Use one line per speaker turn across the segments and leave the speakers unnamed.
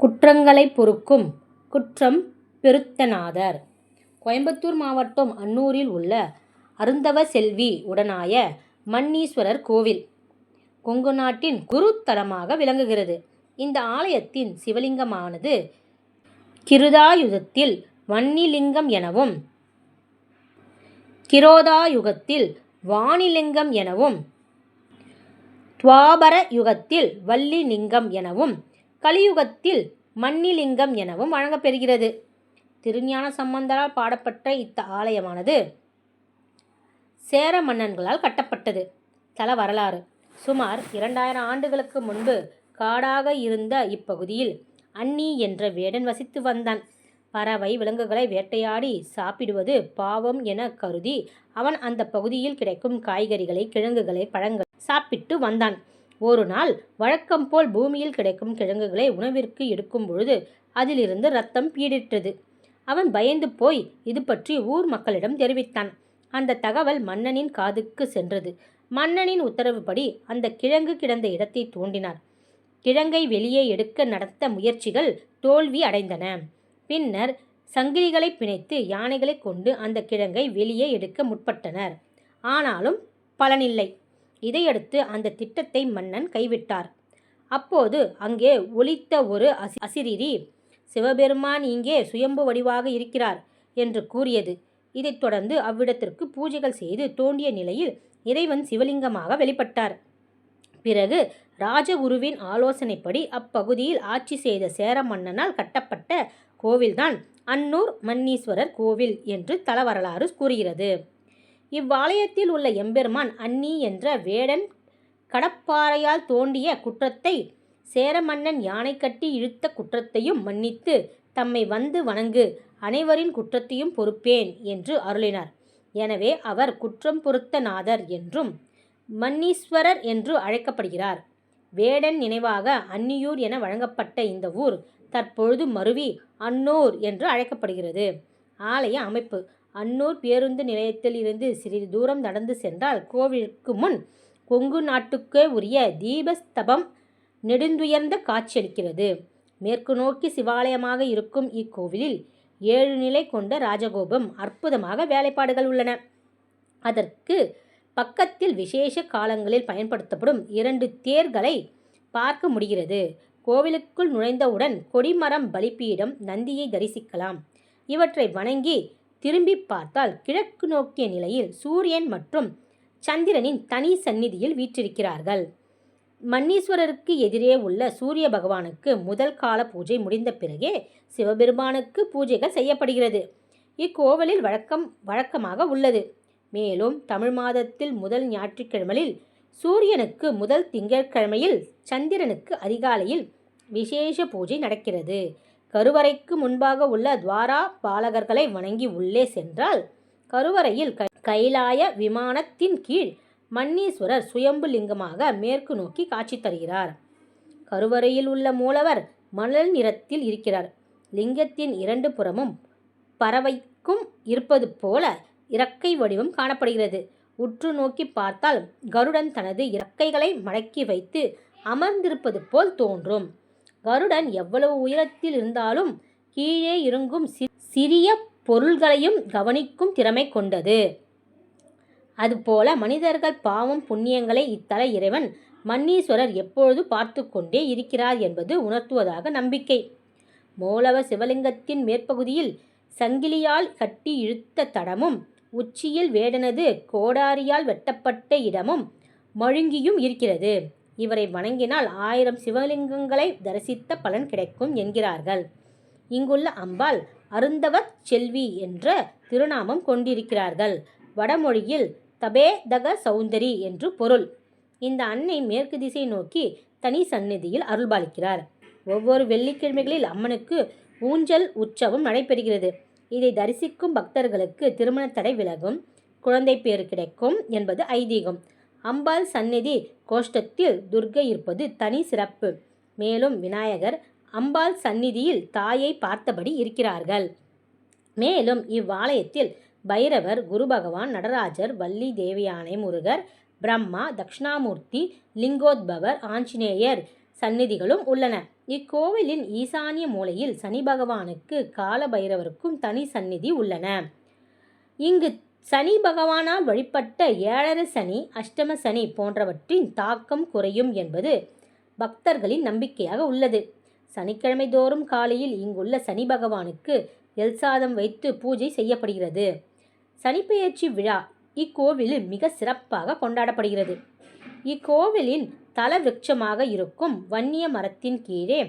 குற்றங்களை பொறுக்கும் குற்றம் பெருத்தநாதர். கோயம்புத்தூர் மாவட்டம் அன்னூரில் உள்ள அருந்தவ செல்வி உடனாய மன்னீஸ்வரர் கோவில் கொங்கு நாட்டின் குருத்தலமாக விளங்குகிறது. இந்த ஆலயத்தின் சிவலிங்கமானது கிருதாயுகத்தில் வன்னிலிங்கம் எனவும் கிரோதாயுகத்தில் வாணிலிங்கம் எனவும் துவாபர யுகத்தில் வள்ளிலிங்கம் எனவும் கலியுகத்தில் மன்னிலிங்கம் எனவும் வழங்கப்பெறுகிறது. திருஞான சம்பந்தரால் பாடப்பட்ட இத்த ஆலயமானது சேர மன்னன்களால் கட்டப்பட்டது. தல வரலாறு. சுமார் இரண்டாயிரம் ஆண்டுகளுக்கு முன்பு காடாக இருந்த இப்பகுதியில் அன்னி என்ற வேடன் வசித்து வந்தான். பறவை விலங்குகளை வேட்டையாடி சாப்பிடுவது பாவம் என கருதி அவன் அந்த பகுதியில் கிடைக்கும் காய்கறிகளை கிழங்குகளை பழங்கள் சாப்பிட்டு வந்தான். ஒரு நாள் வழக்கம் போல் பூமியில் கிடைக்கும் கிழங்குகளை உணவிற்கு எடுக்கும் பொழுது அதிலிருந்து ரத்தம் பீடிட்டது அவன் பயந்து போய் இது பற்றி ஊர் மக்களிடம் தெரிவித்தான். அந்த தகவல் மன்னனின் காதுக்கு சென்றது. மன்னனின் உத்தரவுப்படி அந்த கிழங்கு கிடந்த இடத்தை தோண்டினார் கிழங்கை வெளியே எடுக்க நடத்த முயற்சிகள் தோல்வி அடைந்தன. பின்னர் சங்கிலிகளை பிணைத்து யானைகளை கொண்டு அந்த கிழங்கை வெளியே எடுக்க முற்பட்டனர். ஆனாலும் பலனில்லை. இதையடுத்து அந்த திட்டத்தை மன்னன் கைவிட்டார். அப்போது அங்கே ஒலித்த ஒரு அசி அசிரிரி சிவபெருமான் இங்கே சுயம்பு வடிவாக இருக்கிறார் என்று கூறியது. இதைத் தொடர்ந்து அவ்விடத்திற்கு பூஜைகள் செய்து தோண்டிய நிலையில் இறைவன் சிவலிங்கமாக வெளிப்பட்டார். பிறகு ராஜகுருவின் ஆலோசனைப்படி அப்பகுதியில் ஆட்சி செய்த சேர மன்னனால் கட்டப்பட்ட கோவில்தான் அன்னூர் மன்னீஸ்வரர் கோவில் என்று தலவரலாறு கூறுகிறது. இவ்வாலயத்தில் உள்ள எம்பெருமான் அன்னி என்ற வேடன் கடப்பாறையால் தோண்டிய குற்றத்தை சேரமன்னன் யானை கட்டி இழுத்த குற்றத்தையும் மன்னித்து தம்மை வந்து வணங்கு அனைவரின் குற்றத்தையும் பொறுப்பேன் என்று அருளினார். எனவே அவர் குற்றம் பொறுத்த நாதர் என்றும் மன்னீஸ்வரர் என்று அழைக்கப்படுகிறார். வேடன் நினைவாக அன்னியூர் என வழங்கப்பட்ட இந்த ஊர் தற்பொழுது மருவி அன்னூர் என்று அழைக்கப்படுகிறது. ஆலய அமைப்பு அன்னூர் பேருந்து நிலையத்தில் இருந்து சிறிது தூரம் நடந்து சென்றால் கோவிலுக்கு முன் கொங்கு நாட்டுக்கே உரிய தீபஸ்தபம் நெடுந்துயர்ந்த காட்சியளிக்கிறது. மேற்கு நோக்கி சிவாலயமாக இருக்கும் இக்கோவிலில் ஏழு நிலை கொண்ட ராஜகோபம் அற்புதமாக வேலைப்பாடுகள் உள்ளன. அதற்கு பக்கத்தில் விசேஷ காலங்களில் பயன்படுத்தப்படும் இரண்டு தேர்களை பார்க்க முடிகிறது. கோவிலுக்குள் நுழைந்தவுடன் கொடிமரம் பலிப்பீடம் நந்தியை தரிசிக்கலாம். இவற்றை வணங்கி திரும்பி பார்த்தால் கிழக்கு நோக்கிய நிலையில் சூரியன் மற்றும் சந்திரனின் தனி சந்நிதியில் வீற்றிருக்கிறார்கள். மன்னீஸ்வரருக்கு எதிரே உள்ள சூரிய பகவானுக்கு முதல் கால பூஜை முடிந்த பிறகே சிவபெருமானுக்கு பூஜைகள் செய்யப்படுகிறது. இக்கோவிலில் வழக்கம் வழக்கமாக உள்ளது. மேலும் தமிழ் மாதத்தில் முதல் ஞாயிற்றுக்கிழமையில் சூரியனுக்கு முதல் திங்கட்கிழமையில் சந்திரனுக்கு அதிகாலையில் விசேஷ பூஜை நடக்கிறது. கருவறைக்கு முன்பாக உள்ள துவாரா பாலகர்களை வணங்கி உள்ளே சென்றால் கருவறையில் கைலாய விமானத்தின் கீழ் மன்னீஸ்வரர் சுயம்பு லிங்கமாக மேற்கு நோக்கி காட்சி தருகிறார். கருவறையில் உள்ள மூலவர் மணல் நிறத்தில் இருக்கிறார். லிங்கத்தின் இரண்டு புறமும் பறவைக்கும் இருப்பது போல இறக்கை வடிவம் காணப்படுகிறது. உற்று நோக்கி பார்த்தால் கருடன் தனது இறக்கைகளை மடக்கி வைத்து அமர்ந்திருப்பது போல் தோன்றும். கருடன் எவ்வளவு உயரத்தில் இருந்தாலும் கீழே இறங்கும் சிறிய பொருள்களையும் கவனிக்கும் திறமை கொண்டது. அதுபோல மனிதர்கள் பாவம் புண்ணியங்களை இத்தல இறைவன் மன்னீஸ்வரர் எப்பொழுது பார்த்து கொண்டே இருக்கிறார் என்பது உணர்த்துவதாக நம்பிக்கை. மூலவ சிவலிங்கத்தின் மேற்பகுதியில் சங்கிலியால் கட்டி இழுத்த தடமும் உச்சியில் வேடனது கோடாரியால் வெட்டப்பட்ட இடமும் மழுங்கியும் இருக்கிறது. இவரை வணங்கினால் ஆயிரம் சிவலிங்கங்களை தரிசித்த பலன் கிடைக்கும் என்கிறார்கள். இங்குள்ள அம்பாள் அருந்தவச் செல்வி என்ற திருநாமம் கொண்டிருக்கிறார்கள். வடமொழியில் தபேதக சௌந்தரி என்று பொருள். இந்த அன்னை மேற்கு திசை நோக்கி தனி சந்நிதியில் அருள்பாலிக்கிறார். ஒவ்வொரு வெள்ளிக்கிழமைகளில் அம்மனுக்கு ஊஞ்சல் உற்சவம் நடைபெறுகிறது. இதை தரிசிக்கும் பக்தர்களுக்கு திருமண தடை விலகும் குழந்தை பேறு கிடைக்கும் என்பது ஐதீகம். அம்பாள் சந்நிதி கோஷ்டத்தில் துர்கை இருப்பது தனி சிறப்பு. மேலும் விநாயகர் அம்பாள் சந்நிதியில் தாயை பார்த்தபடி இருக்கிறார்கள். மேலும் இவ்வாலயத்தில் பைரவர் குரு பகவான் நடராஜர் வள்ளி தேவியானை முருகர் பிரம்மா தக்ஷணாமூர்த்தி லிங்கோத்பவர் ஆஞ்சநேயர் சந்நிதிகளும் உள்ளன. இக்கோவிலின் ஈசானிய மூலையில் சனி பகவானுக்கு கால பைரவருக்கும் தனி சந்நிதி உள்ளன. இங்கு சனி பகவானால் வழிபட்ட ஏழரை சனி அஷ்டம சனி போன்றவற்றின் தாக்கம் குறையும் என்பது பக்தர்களின் நம்பிக்கையாக உள்ளது. சனிக்கிழமை தோறும் காலையில் இங்குள்ள சனி பகவானுக்கு எல் சாதம் வைத்து பூஜை செய்யப்படுகிறது. சனிப்பெயர்ச்சி விழா இக்கோவிலில் மிக சிறப்பாக கொண்டாடப்படுகிறது. இக்கோவிலின் தல விருட்சமாக இருக்கும் வன்னிய மரத்தின் கீழே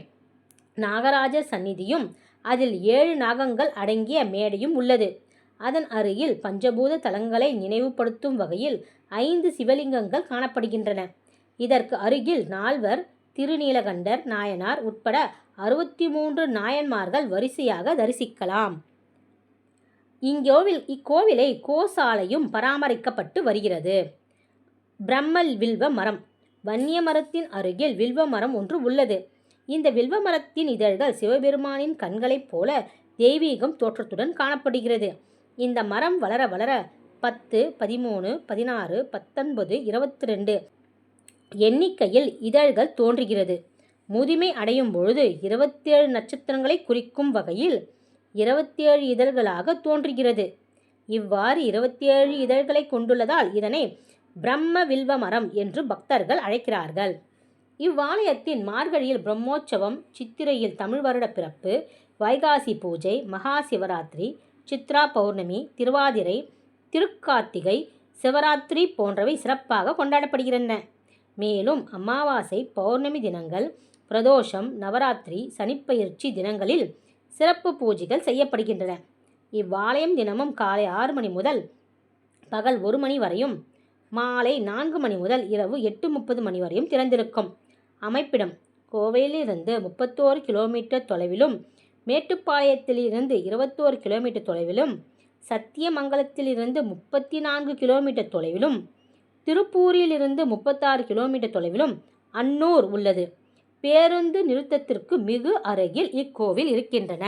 நாகராஜ சந்நிதியும் அதில் ஏழு நாகங்கள் அடங்கிய மேடையும் உள்ளது. அதன் அருகில் பஞ்சபூத தலங்களை நினைவுபடுத்தும் வகையில் ஐந்து சிவலிங்கங்கள் காணப்படுகின்றன. இதற்கு அருகில் நால்வர் திருநீலகண்டர் நாயனார் உட்பட அறுபத்தி மூன்று நாயன்மார்கள் வரிசையாக தரிசிக்கலாம். இங்கோவில் இக்கோவிலை கோசாலையும் பராமரிக்கப்பட்டு வருகிறது. பிரம்மல் வில்வ மரம் வன்னிய மரத்தின் அருகில் வில்வ மரம் ஒன்று உள்ளது. இந்த வில்வ மரத்தின் இதழ்கள் சிவபெருமானின் கண்களைப் போல தெய்வீகம் தோற்றத்துடன் காணப்படுகிறது. இந்த மரம் வளர வளர பத்து பதிமூணு பதினாறு பத்தொன்பது இருபத்தி ரெண்டு எண்ணிக்கையில் இதழ்கள் தோன்றுகிறது. முதுமை அடையும் பொழுது இருபத்தி ஏழு நட்சத்திரங்களை குறிக்கும் வகையில் இருபத்தி ஏழு இதழ்களாக தோன்றுகிறது. இவ்வாறு இருபத்தி ஏழு இதழ்களை கொண்டுள்ளதால் இதனை பிரம்ம வில்வ மரம் என்று பக்தர்கள் அழைக்கிறார்கள். இவ்வாலயத்தின் மார்கழியில் பிரம்மோற்சவம் சித்திரையில் தமிழ் வருட பிறப்பு வைகாசி பூஜை மகா சிவராத்திரி சித்ரா பௌர்ணமி திருவாதிரை திருக்கார்த்திகை சிவராத்திரி போன்றவை சிறப்பாக கொண்டாடப்படுகின்றன. மேலும் அமாவாசை பௌர்ணமி தினங்கள் பிரதோஷம் நவராத்திரி சனிப்பயிற்சி தினங்களில் சிறப்பு பூஜைகள் செய்யப்படுகின்றன. இவ்வாலயம் தினமும் காலை ஆறு மணி முதல் பகல் ஒரு மணி வரையும் மாலை நான்கு மணி முதல் இரவு எட்டு முப்பது மணி வரையும் திறந்திருக்கும். அமைப்பிடம் கோவையிலிருந்து முப்பத்தோரு கிலோமீட்டர் தொலைவிலும் மேட்டுப்பாளையத்திலிருந்து இருபத்தோரு கிலோமீட்டர் தொலைவிலும் சத்தியமங்கலத்திலிருந்து முப்பத்தி நான்கு கிலோமீட்டர் தொலைவிலும் திருப்பூரிலிருந்து முப்பத்தாறு கிலோமீட்டர் தொலைவிலும் அன்னூர் உள்ளது. பேருந்து நிறுத்தத்திற்கு மிகு அருகில் இக்கோவில் இருக்கின்றன.